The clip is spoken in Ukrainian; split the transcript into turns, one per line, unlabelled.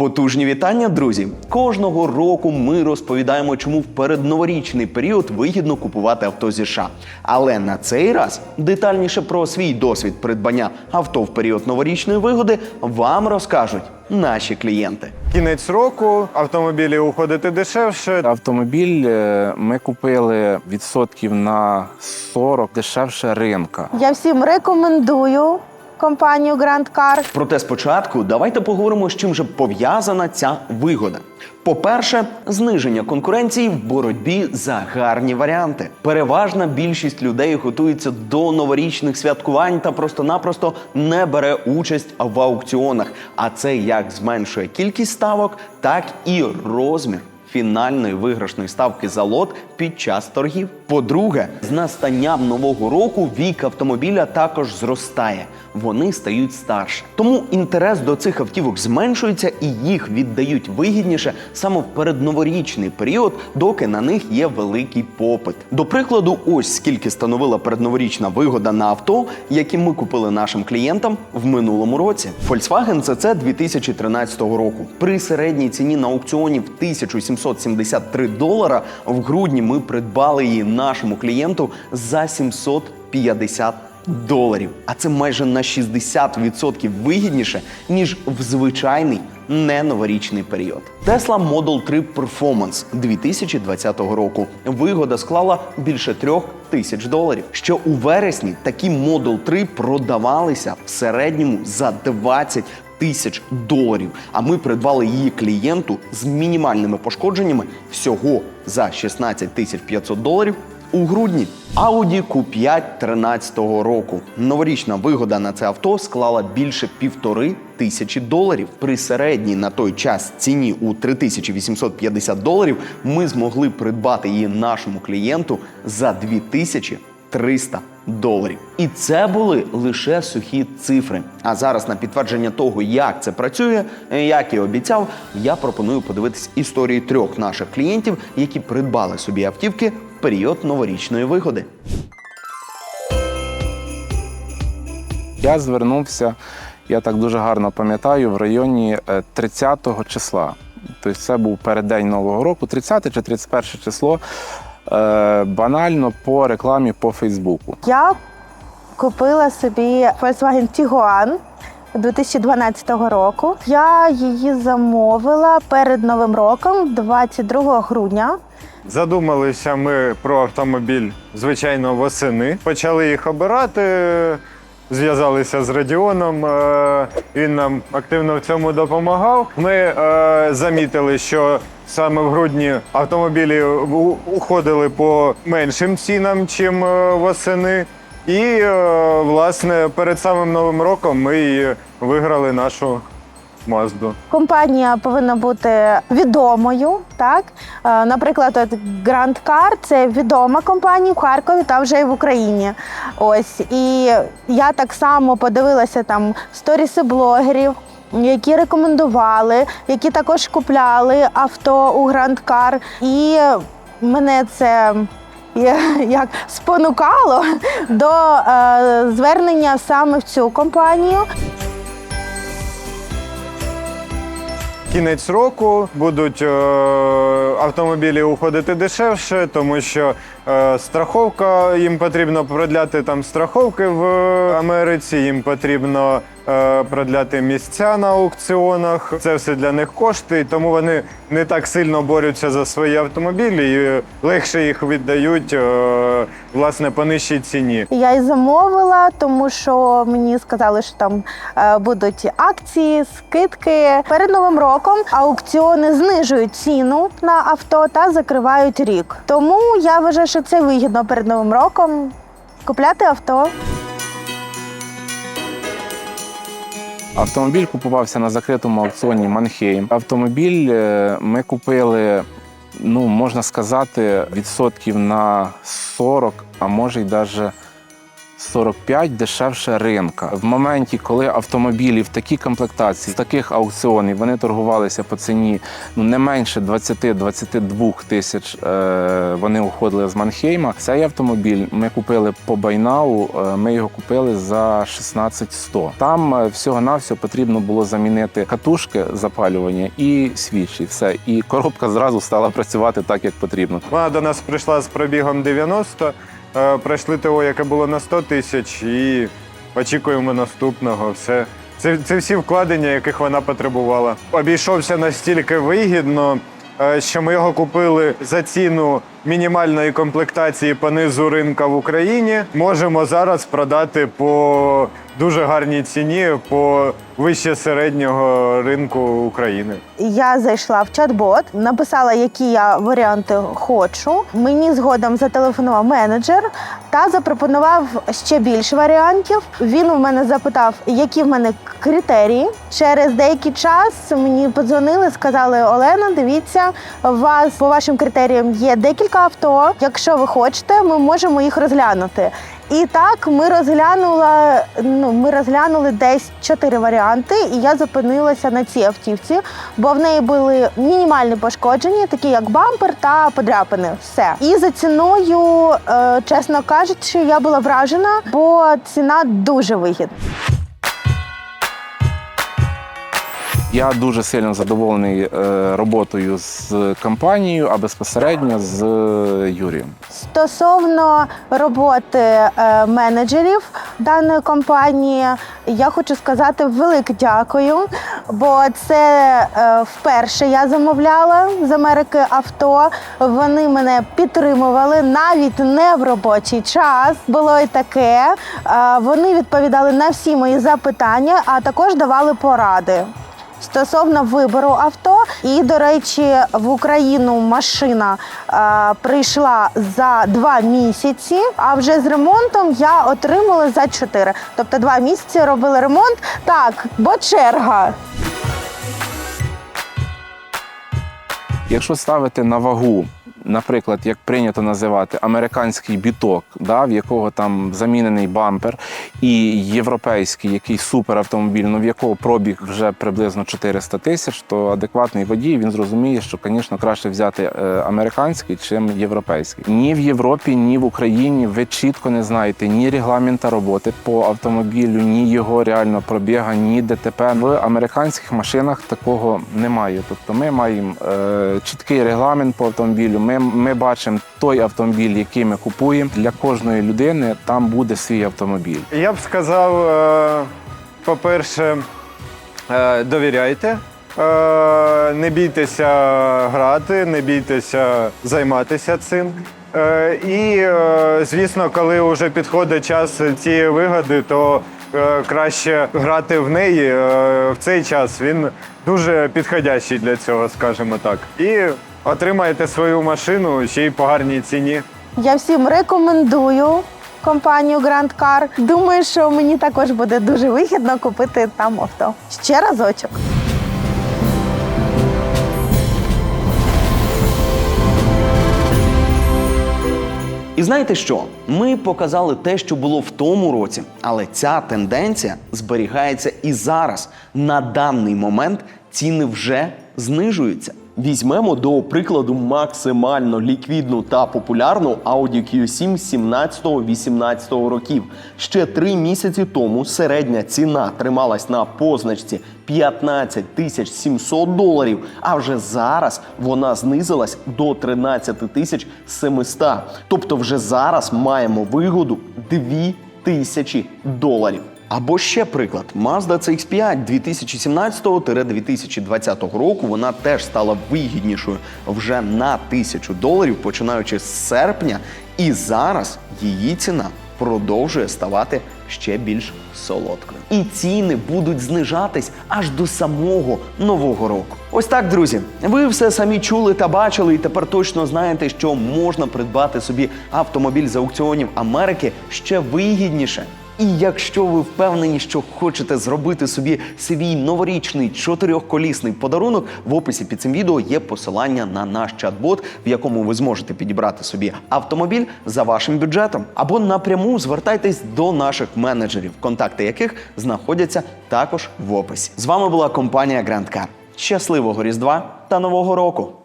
Потужні вітання, друзі! Кожного року ми розповідаємо, чому в передноворічний період вигідно купувати авто зі США. Але на цей раз детальніше про свій досвід придбання авто в період новорічної вигоди вам розкажуть наші клієнти.
Кінець року автомобілі уходити дешевше.
Автомобіль е, ми купили відсотків на 40 дешевше ринка.
Я всім рекомендую компанію Grand Car.
Проте спочатку давайте поговоримо, з чим же пов'язана ця вигода. По-перше, зниження конкуренції в боротьбі за гарні варіанти. Переважна більшість людей готується до новорічних святкувань та просто-напросто не бере участь в аукціонах. А це як зменшує кількість ставок, так і розмір фінальної виграшної ставки за лот під час торгів. По-друге, з настанням нового року вік автомобіля також зростає. Вони стають старше. Тому інтерес до цих автівок зменшується і їх віддають вигідніше саме в передноворічний період, доки на них є великий попит. До прикладу, ось скільки становила передноворічна вигода на авто, які ми купили нашим клієнтам в минулому році. Volkswagen CC 2013 року. При середній ціні на аукціоні в 1773 долара в грудні ми придбали її нашому клієнту за 750 доларів. А це майже на 60% вигідніше, ніж в звичайний неноворічний період. Tesla Model 3 Performance 2020 року. Вигода склала більше трьох тисяч доларів. Що у вересні такі Model 3 продавалися в середньому за 20 тисяч доларів. А ми придбали її клієнту з мінімальними пошкодженнями всього за 16 тисяч 500 доларів у грудні. Audi Q5 13-го року. Новорічна вигода на це авто склала більше півтори тисячі доларів. При середній на той час ціні у 3850 доларів ми змогли придбати її нашому клієнту за 2300 доларів. І це були лише сухі цифри. А зараз на підтвердження того, як це працює, як і обіцяв, я пропоную подивитись історії трьох наших клієнтів, які придбали собі автівки період новорічної вигоди.
Я звернувся, я так дуже гарно пам'ятаю, в районі е, 30-го числа. Тобто це був переддень Нового року, 30 чи 31 число. е, Банально по рекламі по Фейсбуку.
Я купила собі Volkswagen Tiguan 2012 року. Я її замовила перед Новим роком, 22 грудня.
Задумалися ми про автомобіль, звичайно, восени. Почали їх обирати. Зв'язалися з Радіоном, е, він нам активно в цьому допомагав. Ми е, замітили, що саме в грудні автомобілі уходили по меншим цінам, чим е, восени. І, е, власне, перед самим Новим роком ми виграли нашу Мазду.
Компанія повинна бути відомою. Так, Е, наприклад, от Grand Car – це відома компанія в Харкові та вже й в Україні. Ось і я так само подивилася там сторіси блогерів. Які рекомендували, які також купляли авто у Grand Car. І мене це як спонукало до е, звернення саме в цю компанію.
Кінець року будуть е, автомобілі уходити дешевше, тому що страховка їм потрібно продляти там страховки в Америці, їм потрібно е, продляти місця на аукціонах. Це все для них кошти, тому вони не так сильно борються за свої автомобілі і легше їх віддають е, власне по нижчій ціні.
Я й замовила, тому що мені сказали, що там е, будуть акції, скидки. Перед новим роком аукціони знижують ціну на авто та закривають рік. Тому я вважаю, що це вигідно перед новим роком купляти авто.
Автомобіль купувався на закритому аукціоні Манхейм. Автомобіль е, ми купили, ну можна сказати, відсотків на 40, а може й навіть 45 дешевше ринка. В моменті, коли автомобілі в такій комплектації, з таких аукціонів, вони торгувалися по ціні ну не менше 20-22 тисяч. Е, вони уходили з Манхейма. Цей автомобіль ми купили по Байнау. е, Ми його купили за 16 100. Там е, всього-навсього потрібно було замінити катушки запалювання і свічі. Все, і коробка зразу стала працювати так, як потрібно.
Вона до нас прийшла з пробігом 90, е, пройшли того, яке було на 100 тисяч, і очікуємо наступного. Все. Це, це всі вкладення, яких вона потребувала. Обійшовся настільки вигідно, е, що ми його купили за ціну мінімальної комплектації по низу ринка в Україні. Можемо зараз продати по дуже гарній ціні, по вище середнього ринку України.
Я зайшла в чат-бот, написала, які я варіанти хочу. Мені згодом зателефонував менеджер та запропонував ще більше варіантів. Він у мене запитав, які в мене критерії. Через деякий час мені подзвонили, сказали: Олена, дивіться, у вас по вашим критеріям є декілька авто. Якщо ви хочете, ми можемо їх розглянути. І так ми розглянула. Ну ми розглянули десь чотири варіанти, і я зупинилася на цій автівці, бо в неї були мінімальні пошкодження, такі як бампер та подряпини. Все. І за ціною, е, чесно кажучи, я була вражена, бо ціна дуже вигідна.
Я дуже сильно задоволений е, роботою з компанією, а безпосередньо з е, Юрієм.
Стосовно роботи е, менеджерів даної компанії, я хочу сказати велике дякую, бо це вперше я замовляла з Америки авто. Вони мене підтримували навіть не в робочий час. Було і таке. Вони відповідали на всі мої запитання, а також давали поради. Стосовно вибору авто, і до речі, в Україну машина е, прийшла за два місяці, а вже з ремонтом я отримала за чотири. Тобто два місяці робили ремонт. Так, бо черга.
Якщо ставити на вагу, наприклад, як прийнято називати американський біток, да, в якого там замінений бампер, і європейський, який суперавтомобіль, ну в якого пробіг вже приблизно 400 тисяч, то адекватний водій він зрозуміє, що, звісно, краще взяти е, американський, чим європейський. Ні в Європі, ні в Україні ви чітко не знаєте ні регламента роботи по автомобілю, ні його реального пробіга, ні ДТП. В американських машинах такого немає. Тобто ми маємо е, чіткий регламент по автомобілю. Ми, ми бачимо той автомобіль, який ми купуємо. Для кожної людини там буде свій автомобіль.
Я б сказав, е, по-перше, е, довіряйте, е, не бійтеся грати, не бійтеся займатися цим. І, звісно, коли вже підходить час цієї вигоди, то краще грати в неї е, в цей час. Він дуже підходящий для цього, скажімо так. І отримаєте свою машину ще й по гарній ціні.
Я всім рекомендую компанію Grand Car. Думаю, що мені також буде дуже вигідно купити там авто. Ще разочок.
Знаєте що? Ми показали те, що було в тому році, але ця тенденція зберігається і зараз. На даний момент ціни вже знижуються. Візьмемо до прикладу максимально ліквідну та популярну Audi Q7 17-18 років. Ще три місяці тому середня ціна трималась на позначці 15 тисяч 700 доларів, а вже зараз вона знизилась до 13 тисяч 700. Тобто вже зараз маємо вигоду 2 тисячі доларів. Або ще приклад Mazda CX-5 2017-2020 року вона теж стала вигіднішою вже на тисячу доларів, починаючи з серпня, і зараз її ціна продовжує ставати ще більш солодкою. І ціни будуть знижатись аж до самого нового року. Ось так, друзі. Ви все самі чули та бачили, і тепер точно знаєте, що можна придбати собі автомобіль з аукціонів Америки ще вигідніше. І якщо ви впевнені, що хочете зробити собі свій новорічний чотирьохколісний подарунок, в описі під цим відео є посилання на наш чат-бот, в якому ви зможете підібрати собі автомобіль за вашим бюджетом. Або напряму звертайтесь до наших менеджерів, контакти яких знаходяться також в описі. З вами була компанія Grand Car. Щасливого Різдва та Нового року!